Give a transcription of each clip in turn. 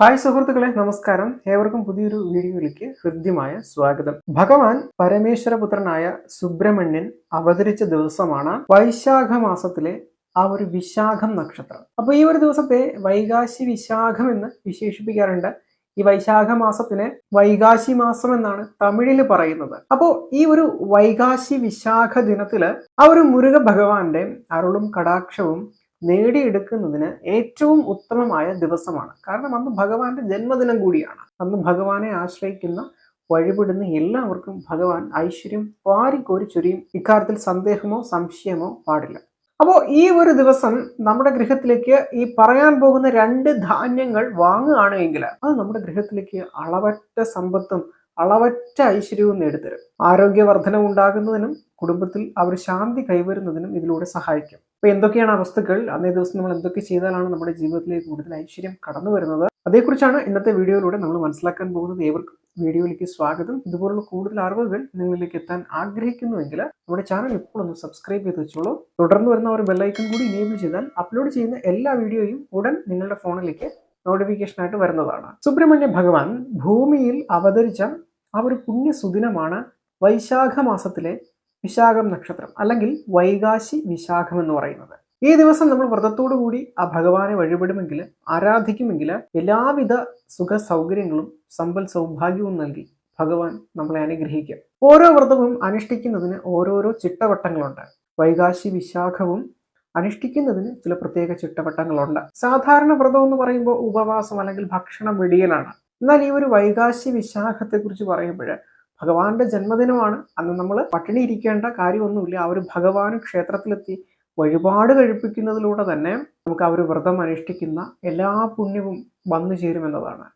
Hi സുഹൃത്തുക്കളെ നമസ്കാരം. ഏവർക്കും പുതിയൊരു വീഡിയോയിലേക്ക് ഹൃദ്യമായ സ്വാഗതം. ഭഗവാൻ പരമേശ്വരപുത്രനായ സുബ്രഹ്മണ്യൻ അവതരിച്ച ദിവസമാണ് വൈശാഖ മാസത്തിലെ ആ ഒരു വിശാഖം നക്ഷത്രം. അപ്പോൾ ഈ ഒരു ദിവസത്തെ വൈകാശി വിശാഖം എന്ന് വിശേഷിപ്പിക്കാറുണ്ട്. ഈ വൈശാഖ മാസത്തിനെ വൈകാശി മാസം എന്നാണ് തമിഴിൽ പറയുന്നത്. അപ്പോൾ ഈ ഒരു വൈകാശി വിശാഖ ദിനത്തിൽ ആ ഒരു മുരുക ഭഗവാന്റെ അരുളും കടാക്ഷവും നേടിയെടുക്കുന്നതിന് ഏറ്റവും ഉത്തമമായ ദിവസമാണ്. കാരണം അന്ന് ഭഗവാന്റെ ജന്മദിനം കൂടിയാണ്. അന്ന് ഭഗവാനെ ആശ്രയിക്കുന്ന വഴിപെടുന്ന എല്ലാവർക്കും ഭഗവാൻ ഐശ്വര്യം വാരിക്കോരി ചൊരിയും. ഇക്കാര്യത്തിൽ സന്ദേഹമോ സംശയമോ പാടില്ല. അപ്പോൾ ഈ ഒരു ദിവസം നമ്മുടെ ഗൃഹത്തിലേക്ക് ഈ പറയാൻ പോകുന്ന രണ്ട് ധാന്യങ്ങൾ വാങ്ങുകയാണ് എങ്കിൽ അത് നമ്മുടെ ഗൃഹത്തിലേക്ക് അളവറ്റ സമ്പത്തും അളവറ്റ ഐശ്വര്യവും നേടിത്തരും. ആരോഗ്യവർദ്ധനം ഉണ്ടാകുന്നതിനും കുടുംബത്തിൽ അവർ ശാന്തി കൈവരുന്നതിനും ഇതിലൂടെ സഹായിക്കും. അപ്പൊ എന്തൊക്കെയാണ് അവസ്ഥകൾ? അന്നേ ദിവസം നമ്മൾ എന്തൊക്കെ ചെയ്താലാണ് നമ്മുടെ ജീവിതത്തിലേക്ക് കൂടുതൽ ഐശ്വര്യം കടന്നു വരുന്നത്? അതേക്കുറിച്ചാണ് ഇന്നത്തെ വീഡിയോയിലൂടെ നമ്മൾ മനസ്സിലാക്കാൻ പോകുന്നത്. ഏവർക്കും വീഡിയോയിലേക്ക് സ്വാഗതം. ഇതുപോലുള്ള കൂടുതൽ അറിവുകൾ നിങ്ങളിലേക്ക് എത്താൻ ആഗ്രഹിക്കുന്നുവെങ്കിൽ നമ്മുടെ ചാനൽ ഇപ്പോൾ ഒന്ന് സബ്സ്ക്രൈബ് ചെയ്ത് വെച്ചോളൂ. തുടർന്ന് വരുന്ന ഒരു ബെല്ലൈക്കൺ കൂടി ഇനേബിൾ ചെയ്താൽ അപ്ലോഡ് ചെയ്യുന്ന എല്ലാ വീഡിയോയും ഉടൻ നിങ്ങളുടെ ഫോണിലേക്ക് നോട്ടിഫിക്കേഷൻ ആയിട്ട് വരുന്നതാണ്. സുബ്രഹ്മണ്യ ഭഗവാൻ ഭൂമിയിൽ അവതരിച്ച ആ ഒരു പുണ്യ സുദിനമാണ് വൈശാഖ മാസത്തിലെ വിശാഖം നക്ഷത്രം അല്ലെങ്കിൽ വൈകാശി വിശാഖം എന്ന് പറയുന്നത്. ഈ ദിവസം നമ്മൾ വ്രതത്തോടു കൂടി ആ ഭഗവാനെ വഴിപെടുമെങ്കിൽ ആരാധിക്കുമെങ്കിൽ എല്ലാവിധ സുഖ സൗകര്യങ്ങളും സമ്പൽ സൗഭാഗ്യവും നൽകി ഭഗവാൻ നമ്മളെ അനുഗ്രഹിക്കും. ഓരോ വ്രതവും അനുഷ്ഠിക്കുന്നതിന് ഓരോരോ ചിട്ടവട്ടങ്ങളുണ്ട്. വൈകാശി വിശാഖവും അനുഷ്ഠിക്കുന്നതിന് ചില പ്രത്യേക ചിട്ടവട്ടങ്ങളുണ്ട്. സാധാരണ വ്രതം എന്ന് പറയുമ്പോൾ ഉപവാസം അല്ലെങ്കിൽ ഭക്ഷണം വെടിയലാണ്. എന്നാൽ ഈ ഒരു വൈകാശി വിശാഖത്തെക്കുറിച്ച് പറയുമ്പോൾ ഭഗവാന്റെ ജന്മദിനമാണ്. അന്ന് നമ്മൾ പട്ടിണി ഇരിക്കേണ്ട കാര്യമൊന്നുമില്ല. ഒരു ഭഗവാൻ ക്ഷേത്രത്തിലെത്തി വഴിപാട് കഴിപ്പിക്കുന്നതിലൂടെ തന്നെ നമുക്ക് ഒരു വ്രതം അനുഷ്ഠിക്കുന്ന എല്ലാ പുണ്യവും വന്നു ചേരുമെന്നതാണ്.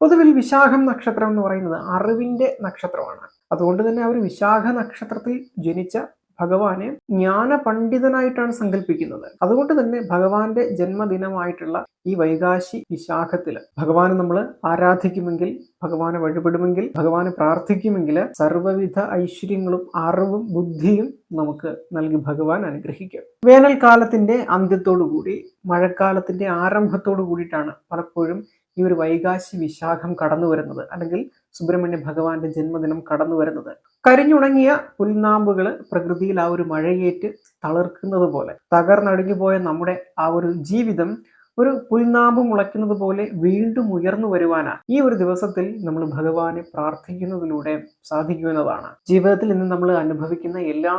പൊതുവിൽ വിശാഖം നക്ഷത്രം എന്ന് പറയുന്നത് അറിവിന്റെ നക്ഷത്രമാണ്. അതുകൊണ്ട് തന്നെ ഒരു വിശാഖ നക്ഷത്രത്തിൽ ജനിച്ച ഭഗവാനെ ജ്ഞാന പണ്ഡിതനായിട്ടാണ് സങ്കല്പിക്കുന്നത്. അതുകൊണ്ട് തന്നെ ഭഗവാന്റെ ജന്മദിനമായിട്ടുള്ള ഈ വൈകാശി വിശാഖത്തിൽ ഭഗവാനെ നമ്മൾ ആരാധിക്കുമെങ്കിൽ ഭഗവാനെ വഴിപെടുമെങ്കിൽ ഭഗവാനെ പ്രാർത്ഥിക്കുമെങ്കിൽ സർവവിധ ഐശ്വര്യങ്ങളും അറിവും ബുദ്ധിയും നമുക്ക് നൽകി ഭഗവാൻ അനുഗ്രഹിക്കും. വേനൽക്കാലത്തിന്റെ അന്ത്യത്തോടു കൂടി മഴക്കാലത്തിന്റെ ആരംഭത്തോടു കൂടിയിട്ടാണ് പലപ്പോഴും ഈ ഒരു വൈകാശി വിശാഖം കടന്നു വരുന്നത് അല്ലെങ്കിൽ സുബ്രഹ്മണ്യ ഭഗവാന്റെ ജന്മദിനം കടന്നു വരുന്നത് കരിഞ്ഞുണങ്ങിയ പുൽനാമ്പുകൾ പ്രകൃതിയിൽ ആ ഒരു മഴയേറ്റ് തളർക്കുന്നത് പോലെ തകർന്നടിഞ്ഞു പോയ നമ്മുടെ ആ ഒരു ജീവിതം ഒരു പുൽനാമ്പ് മുളയ്ക്കുന്നത് പോലെ വീണ്ടും ഉയർന്നു വരുവാനാണ് ഈ ഒരു ദിവസത്തിൽ നമ്മൾ ഭഗവാനെ പ്രാർത്ഥിക്കുന്നതിലൂടെ സാധിക്കുന്നതാണ്. ജീവിതത്തിൽ ഇന്ന് നമ്മൾ അനുഭവിക്കുന്ന എല്ലാ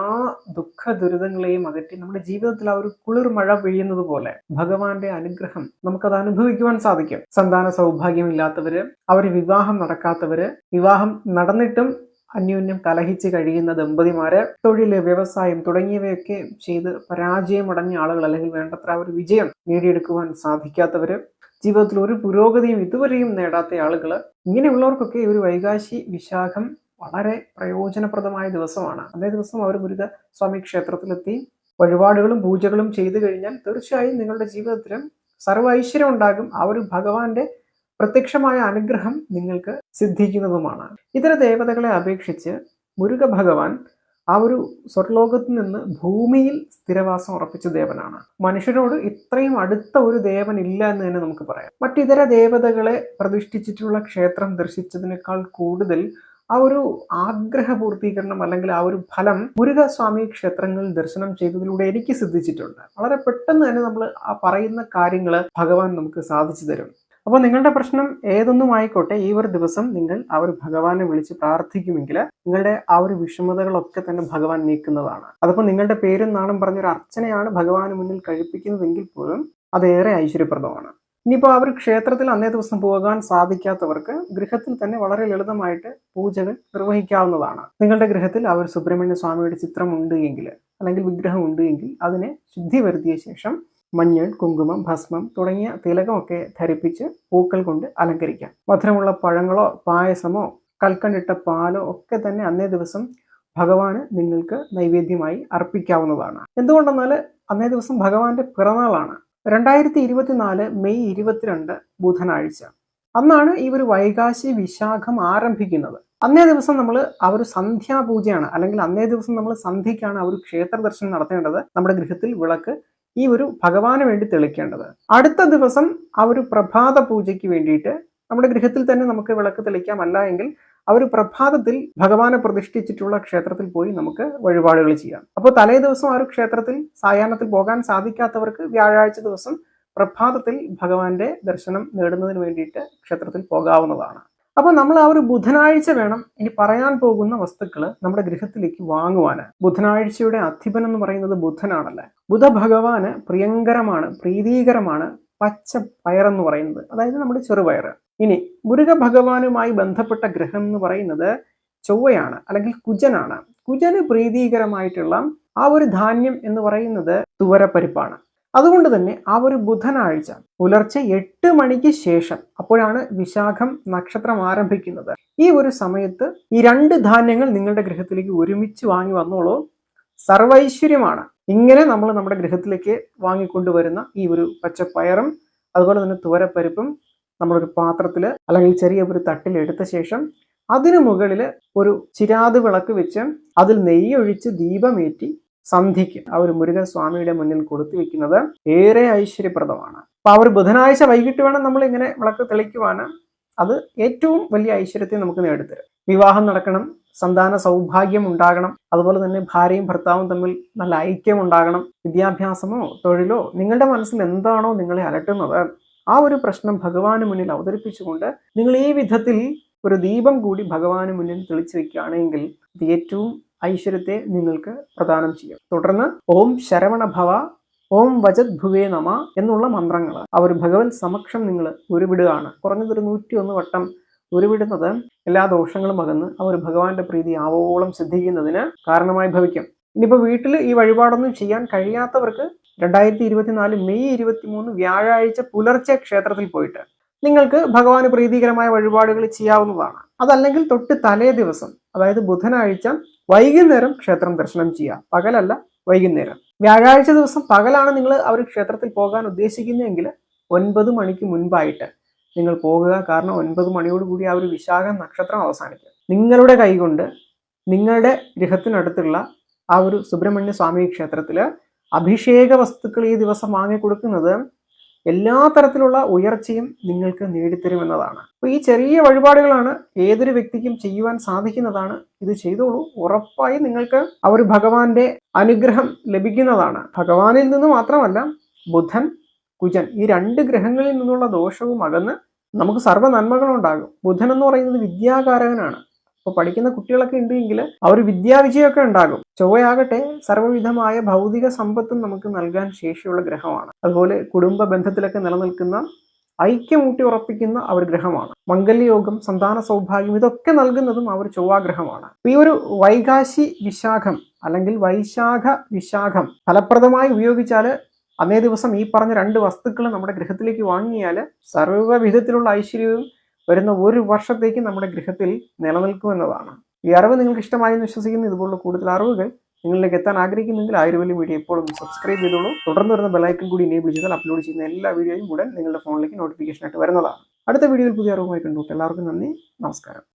ദുഃഖ ദുരിതങ്ങളെയും അകറ്റി നമ്മുടെ ജീവിതത്തിൽ ആ ഒരു കുളിർ മഴ പെയ്യുന്നത് പോലെ ഭഗവാന്റെ അനുഗ്രഹം നമുക്കത് അനുഭവിക്കുവാൻ സാധിക്കും. സന്താന സൗഭാഗ്യമില്ലാത്തവര് അവർ വിവാഹം നടക്കാത്തവര് വിവാഹം നടന്നിട്ടും അന്യോന്യം കലഹിച്ച് കഴിയുന്ന ദമ്പതിമാര് തൊഴിൽ വ്യവസായം തുടങ്ങിയവയൊക്കെ ചെയ്ത് പരാജയമടഞ്ഞ ആളുകൾ അല്ലെങ്കിൽ വേണ്ടത്ര ഒരു വിജയം നേടിയെടുക്കുവാൻ സാധിക്കാത്തവര് ജീവിതത്തിൽ ഒരു പുരോഗതിയും ഇതുവരെയും നേടാത്ത ആളുകൾ ഇങ്ങനെയുള്ളവർക്കൊക്കെ ഒരു വൈകാശി വിശാഖം വളരെ പ്രയോജനപ്രദമായ ദിവസമാണ്. അതേ ദിവസം അവർ ഗുരുത സ്വാമി ക്ഷേത്രത്തിലെത്തി വഴിപാടുകളും പൂജകളും ചെയ്തു കഴിഞ്ഞാൽ തീർച്ചയായും നിങ്ങളുടെ ജീവിതത്തിലും സർവ ഐശ്വര്യം ഉണ്ടാകും. ആ ഒരു ഭഗവാന്റെ പ്രത്യക്ഷമായ അനുഗ്രഹം നിങ്ങൾക്ക് സിദ്ധിക്കുന്നതുമാണ്. ഇതര ദേവതകളെ അപേക്ഷിച്ച് മുരുക ഭഗവാൻ ആ ഒരു സ്വർലോകത്ത് നിന്ന് ഭൂമിയിൽ സ്ഥിരവാസം ഉറപ്പിച്ച ദേവനാണ്. മനുഷ്യരോട് ഇത്രയും അടുത്ത ഒരു ദേവൻ ഇല്ല എന്ന് തന്നെ നമുക്ക് പറയാം. മറ്റിതര ദേവതകളെ പ്രതിഷ്ഠിച്ചിട്ടുള്ള ക്ഷേത്രം ദർശിച്ചതിനേക്കാൾ കൂടുതൽ ആ ഒരു ആഗ്രഹ പൂർത്തീകരണം അല്ലെങ്കിൽ ആ ഒരു ഫലം മുരുകസ്വാമി ക്ഷേത്രങ്ങളിൽ ദർശനം ചെയ്തതിലൂടെ എനിക്ക് സിദ്ധിച്ചിട്ടുണ്ട്. വളരെ പെട്ടെന്ന് തന്നെ നമ്മൾ ആ പറയുന്ന കാര്യങ്ങൾ ഭഗവാൻ നമുക്ക് സാധിച്ചു തരും. അപ്പോൾ നിങ്ങളുടെ പ്രശ്നം ഏതൊന്നും ആയിക്കോട്ടെ ഈ ഒരു ദിവസം നിങ്ങൾ ആ ഒരു ഭഗവാനെ വിളിച്ച് പ്രാർത്ഥിക്കുമെങ്കിൽ നിങ്ങളുടെ ആ ഒരു വിഷമതകളൊക്കെ തന്നെ ഭഗവാൻ നീക്കുന്നതാണ്. അതിപ്പോൾ നിങ്ങളുടെ പേരും നാളും പറഞ്ഞൊരു അർച്ചനയാണ് ഭഗവാന് മുന്നിൽ കഴിപ്പിക്കുന്നതെങ്കിൽ പോലും അതേറെ ഐശ്വര്യപ്രദമാണ്. ഇനിയിപ്പോൾ അവർ ക്ഷേത്രത്തിൽ അന്നേ ദിവസം പോകാൻ സാധിക്കാത്തവർക്ക് ഗൃഹത്തിൽ തന്നെ വളരെ ലളിതമായിട്ട് പൂജകൾ നിർവഹിക്കാവുന്നതാണ്. നിങ്ങളുടെ ഗൃഹത്തിൽ ആ ഒരു സുബ്രഹ്മണ്യ സ്വാമിയുടെ ചിത്രം ഉണ്ട് എങ്കിൽ അല്ലെങ്കിൽ വിഗ്രഹം ഉണ്ട് എങ്കിൽ അതിനെ ശുദ്ധി വരുത്തിയ ശേഷം മഞ്ഞൾ കുങ്കുമം ഭസ്മം തുടങ്ങിയ തിലകമൊക്കെ ധരിപ്പിച്ച് പൂക്കൾ കൊണ്ട് അലങ്കരിക്കാം. മധുരമുള്ള പഴങ്ങളോ പായസമോ കൽക്കണ്ടിട്ട പാലോ ഒക്കെ തന്നെ അന്നേ ദിവസം ഭഗവാന് നിങ്ങൾക്ക് നൈവേദ്യമായി അർപ്പിക്കാവുന്നതാണ്. എന്തുകൊണ്ടെന്നാൽ അന്നേ ദിവസം ഭഗവാന്റെ പിറന്നാളാണ്. രണ്ടായിരത്തി ഇരുപത്തിനാല് മെയ് ഇരുപത്തിരണ്ട് ബുധനാഴ്ച. അന്നാണ് ഈ ഒരു വൈകാശി വിശാഖം ആരംഭിക്കുന്നത്. അന്നേ ദിവസം നമ്മൾ ആ ഒരു സന്ധ്യാപൂജയാണ് അല്ലെങ്കിൽ അന്നേ ദിവസം നമ്മൾ സന്ധ്യയ്ക്കാണ് ആ ഒരു ക്ഷേത്ര ദർശനം നടത്തേണ്ടത്. നമ്മുടെ ഗൃഹത്തിൽ വിളക്ക് ഈ ഒരു ഭഗവാന് വേണ്ടി തെളിക്കേണ്ടത്. അടുത്ത ദിവസം ആ ഒരു പ്രഭാത പൂജയ്ക്ക് വേണ്ടിയിട്ട് നമ്മുടെ ഗൃഹത്തിൽ തന്നെ നമുക്ക് വിളക്ക് തെളിക്കാം അല്ല എങ്കിൽ ആ ഒരു പ്രഭാതത്തിൽ ഭഗവാനെ പ്രതിഷ്ഠിച്ചിട്ടുള്ള ക്ഷേത്രത്തിൽ പോയി നമുക്ക് വഴിപാടുകൾ ചെയ്യാം. അപ്പോൾ തലേ ദിവസം ആ ഒരു ക്ഷേത്രത്തിൽ സായാഹ്നത്തിൽ പോകാൻ സാധിക്കാത്തവർക്ക് വ്യാഴാഴ്ച ദിവസം പ്രഭാതത്തിൽ ഭഗവാന്റെ ദർശനം നേടുന്നതിന് വേണ്ടിയിട്ട് ക്ഷേത്രത്തിൽ പോകാവുന്നതാണ്. അപ്പോൾ നമ്മൾ ആ ഒരു ബുധനാഴ്ച വേണം ഇനി പറയാൻ പോകുന്ന വസ്തുക്കൾ നമ്മുടെ ഗൃഹത്തിലേക്ക് വാങ്ങുവാന്. ബുധനാഴ്ചയുടെ അധിപൻ എന്ന് പറയുന്നത് ബുധനാണല്ലേ? ബുധ ഭഗവാന് പ്രിയങ്കരമാണ് പ്രീതികരമാണ് പച്ച പയറെന്ന് പറയുന്നത്. അതായത് നമ്മുടെ ചെറുപയർ. ഇനി മുരുക ഭഗവാനുമായി ബന്ധപ്പെട്ട ഗ്രഹം എന്ന് പറയുന്നത് ചൊവ്വയാണ് അല്ലെങ്കിൽ കുജനാണ്. കുജന് പ്രീതികരമായിട്ടുള്ള ആ ഒരു ധാന്യം എന്ന് പറയുന്നത് തുവരപ്പരിപ്പാണ്. അതുകൊണ്ട് തന്നെ ആ ഒരു ബുധനാഴ്ച പുലർച്ചെ എട്ട് മണിക്ക് ശേഷം അപ്പോഴാണ് വിശാഖം നക്ഷത്രം ആരംഭിക്കുന്നത്. ഈ ഒരു സമയത്ത് ഈ രണ്ട് ധാന്യങ്ങൾ നിങ്ങളുടെ ഗൃഹത്തിലേക്ക് ഒരുമിച്ച് വാങ്ങി വന്നോളൂ. സർവൈശ്വര്യമാണ്. ഇങ്ങനെ നമ്മൾ നമ്മുടെ ഗൃഹത്തിലേക്ക് വാങ്ങിക്കൊണ്ടുവരുന്ന ഈ ഒരു പച്ചപ്പയറും അതുപോലെ തന്നെ തുവരപ്പരിപ്പും നമ്മളൊരു പാത്രത്തിൽ അല്ലെങ്കിൽ ചെറിയ ഒരു തട്ടിൽ എടുത്ത ശേഷം അതിനു മുകളിൽ ഒരു ചിരാത് വിളക്ക് വെച്ച് അതിൽ നെയ്യൊഴിച്ച് ദീപമേറ്റി സന്ധിക്ക്. ആ ഒരു മുരുകൻ സ്വാമിയുടെ മുന്നിൽ കൊടുത്തു വെക്കുന്നത് ഏറെ ഐശ്വര്യപ്രദമാണ്. അപ്പൊ ആ ഒരു ബുധനാഴ്ച വൈകിട്ട് വേണം നമ്മൾ ഇങ്ങനെ വിളക്ക് തെളിക്കുവാന്. അത് ഏറ്റവും വലിയ ഐശ്വര്യത്തെ നമുക്ക് നേടിത്തരും. വിവാഹം നടക്കണം സന്താന സൗഭാഗ്യം ഉണ്ടാകണം അതുപോലെ തന്നെ ഭാര്യയും ഭർത്താവും തമ്മിൽ നല്ല ഐക്യം ഉണ്ടാകണം വിദ്യാഭ്യാസമോ തൊഴിലോ നിങ്ങളുടെ മനസ്സിൽ എന്താണോ നിങ്ങളെ അലട്ടുന്നത് ആ ഒരു പ്രശ്നം ഭഗവാന് മുന്നിൽ അവതരിപ്പിച്ചുകൊണ്ട് നിങ്ങൾ ഈ വിധത്തിൽ ഒരു ദീപം കൂടി ഭഗവാന് മുന്നിൽ തെളിച്ചു വെക്കുകയാണെങ്കിൽ ഇത് ഏറ്റവും ഐശ്വര്യത്തെ നിങ്ങൾക്ക് പ്രദാനം ചെയ്യും. തുടർന്ന് ഓം ശരവണ ഭവ ഓം വജത് ഭുവേ നമ എന്നുള്ള മന്ത്രങ്ങൾ ആ ഒരു ഭഗവത് സമക്ഷം നിങ്ങൾ ഉരുവിടുകയാണ്. കുറഞ്ഞതൊരു നൂറ്റി ഒന്ന് വട്ടം ഉരുവിടുന്നത് എല്ലാ ദോഷങ്ങളും അകന്ന് ആ ഒരു ഭഗവാന്റെ പ്രീതി ആവോളം സിദ്ധിക്കുന്നതിന് കാരണമായി ഭവിക്കും. ഇനിയിപ്പോൾ വീട്ടിൽ ഈ വഴിപാടൊന്നും ചെയ്യാൻ കഴിയാത്തവർക്ക് രണ്ടായിരത്തി ഇരുപത്തിനാല് മെയ് ഇരുപത്തി മൂന്ന് വ്യാഴാഴ്ച പുലർച്ചെ ക്ഷേത്രത്തിൽ പോയിട്ട് നിങ്ങൾക്ക് ഭഗവാന് പ്രീതികരമായ വഴിപാടുകൾ ചെയ്യാവുന്നതാണ്. അതല്ലെങ്കിൽ തൊട്ട് തലേ ദിവസം അതായത് ബുധനാഴ്ച വൈകുന്നേരം ക്ഷേത്രം ദർശനം ചെയ്യുക പകലല്ല വൈകുന്നേരം. വ്യാഴാഴ്ച ദിവസം പകലാണ് നിങ്ങൾ അവർ ക്ഷേത്രത്തിൽ പോകാൻ ഉദ്ദേശിക്കുന്നതെങ്കിൽ ഒൻപത് മണിക്ക് മുൻപായിട്ട് നിങ്ങൾ പോകുക. കാരണം ഒൻപത് മണിയോടുകൂടി ആ ഒരു വിശാഖ നക്ഷത്രം അവസാനിക്കും. നിങ്ങളുടെ കൈകൊണ്ട് നിങ്ങളുടെ ഗൃഹത്തിനടുത്തുള്ള ആ ഒരു സുബ്രഹ്മണ്യ സ്വാമി ക്ഷേത്രത്തിൽ അഭിഷേക വസ്തുക്കൾ ഈ ദിവസം വാങ്ങിക്കൊടുക്കുന്നത് എല്ലാ തരത്തിലുള്ള ഉയർച്ചയും നിങ്ങൾക്ക് നേടിത്തരുമെന്നതാണ്. അപ്പോൾ ഈ ചെറിയ വഴിപാടുകളാണ് ഏതൊരു വ്യക്തിക്കും ചെയ്യുവാൻ സാധിക്കുന്നതാണ്. ഇത് ചെയ്തോളൂ. ഉറപ്പായി നിങ്ങൾക്ക് ആ ഒരു ഭഗവാന്റെ അനുഗ്രഹം ലഭിക്കുന്നതാണ്. ഭഗവാനിൽ നിന്ന് മാത്രമല്ല ബുധൻ കുജൻ ഈ രണ്ട് ഗ്രഹങ്ങളിൽ നിന്നുള്ള ദോഷവും അകന്ന് നമുക്ക് സർവ നന്മകളുണ്ടാകും ബുധൻ എന്ന് പറയുന്നത് വിദ്യാകാരകനാണ്. അപ്പോൾ പഠിക്കുന്ന കുട്ടികളൊക്കെ ഉണ്ടെങ്കിൽ അവർ വിദ്യാവിജയമൊക്കെ ഉണ്ടാകും. ചൊവ്വയാകട്ടെ സർവവിധമായ ഭൗതിക സമ്പത്തും നമുക്ക് നൽകാൻ ശേഷിയുള്ള ഗ്രഹമാണ്. അതുപോലെ കുടുംബ ബന്ധത്തിലൊക്കെ നിലനിൽക്കുന്ന ഐക്യമൂട്ടി ഉറപ്പിക്കുന്ന ഒരു ഗ്രഹമാണ്. മംഗല്യയോഗം സന്താന സൗഭാഗ്യം ഇതൊക്കെ നൽകുന്നതും ആ ഒരു ചൊവ്വാഗ്രഹമാണ്. ഈ ഒരു വൈകാശി വിശാഖം അല്ലെങ്കിൽ വൈശാഖ വിശാഖം ഫലപ്രദമായി ഉപയോഗിച്ചാൽ അന്നേ ദിവസം ഈ പറഞ്ഞ രണ്ട് വസ്തുക്കൾ നമ്മുടെ ഗൃഹത്തിലേക്ക് വാങ്ങിയാൽ സർവവിധത്തിലുള്ള ഐശ്വര്യവും വരുന്ന ഒരു വർഷത്തേക്ക് നമ്മുടെ ഗൃഹത്തിൽ നിലനിൽക്കുമെന്നതാണ്. ഈ അറിവ് നിങ്ങൾക്ക് ഇഷ്ടമായി എന്ന് വിശ്വസിക്കുന്നു. ഇതുപോലുള്ള കൂടുതൽ അറിവുകൾ നിങ്ങളിലേക്ക് എത്താൻ ആഗ്രഹിക്കുന്നെങ്കിൽ ആയുർവേലി വീഡിയോ എപ്പോഴും സബ്സ്ക്രൈബ് ചെയ്തോളൂ. തുടർന്ന് വരുന്ന ബെലൈക്കൺ കൂടി എനേബിൾ ചെയ്താൽ അപ്ലോഡ് ചെയ്യുന്ന എല്ലാ വീഡിയോയും ഉടൻ നിങ്ങളുടെ ഫോണിലേക്ക് നോട്ടിഫിക്കേഷൻ ആയിട്ട് വരുന്നതാണ്. അടുത്ത വീഡിയോയിൽ പുതിയ അറിവുമായി കണ്ടുപോട്ടെ എല്ലാവർക്കും നന്ദി. നമസ്കാരം.